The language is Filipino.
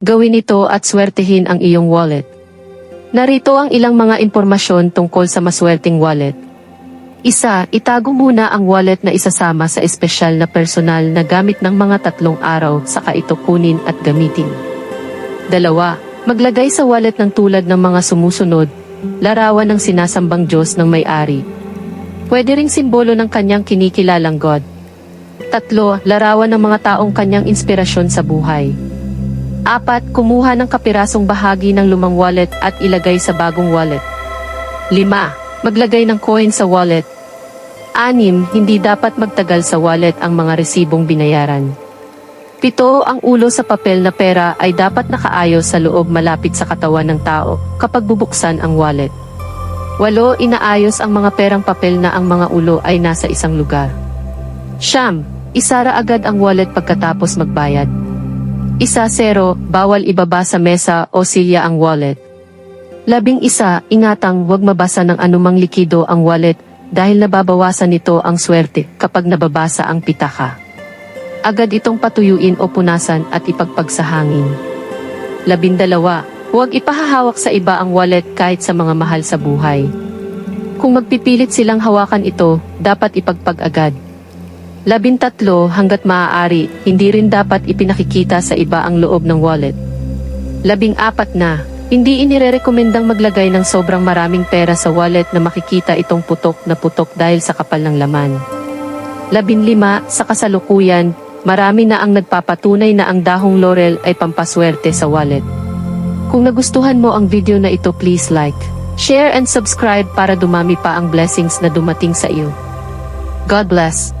Gawin ito at swertehin ang iyong wallet. Narito ang ilang mga impormasyon tungkol sa maswerteng wallet. Isa, itago muna ang wallet na isasama sa espesyal na personal na gamit ng mga tatlong araw saka ito kunin at gamitin. Dalawa, maglagay sa wallet ng tulad ng mga sumusunod, larawan ng sinasambang Diyos ng may-ari. Pwede ring simbolo ng kanyang kinikilalang God. Tatlo, larawan ng mga taong kanyang inspirasyon sa buhay. Apat, kumuha ng kapirasong bahagi ng lumang wallet at ilagay sa bagong wallet. Lima, maglagay ng coin sa wallet. Anim, hindi dapat magtagal sa wallet ang mga resibong binayaran. Pito, ang ulo sa papel na pera ay dapat nakaayos sa loob malapit sa katawan ng tao kapag bubuksan ang wallet. Walo, inaayos ang mga perang papel na ang mga ulo ay nasa isang lugar. Siyam, isara agad ang wallet pagkatapos magbayad. Isa zero, bawal ibaba sa mesa o silya ang wallet. Labing isa, ingatang huwag mabasa ng anumang likido ang wallet dahil nababawasan nito ang swerte kapag nababasa ang pitaka. Agad itong patuyuin o punasan at ipagpag sa hangin. Labindalawa, huwag ipahahawak sa iba ang wallet kahit sa mga mahal sa buhay. Kung magpipilit silang hawakan ito, dapat ipagpag agad. Labintatlo hanggat maaari, hindi rin dapat ipinakikita sa iba ang loob ng wallet. Labing apat na, hindi inirerekomendang maglagay ng sobrang maraming pera sa wallet na makikita itong putok na putok dahil sa kapal ng laman. Labinlima, sa kasalukuyan, marami na ang nagpapatunay na ang dahong laurel ay pampaswerte sa wallet. Kung nagustuhan mo ang video na ito please like, share and subscribe para dumami pa ang blessings na dumating sa iyo. God bless.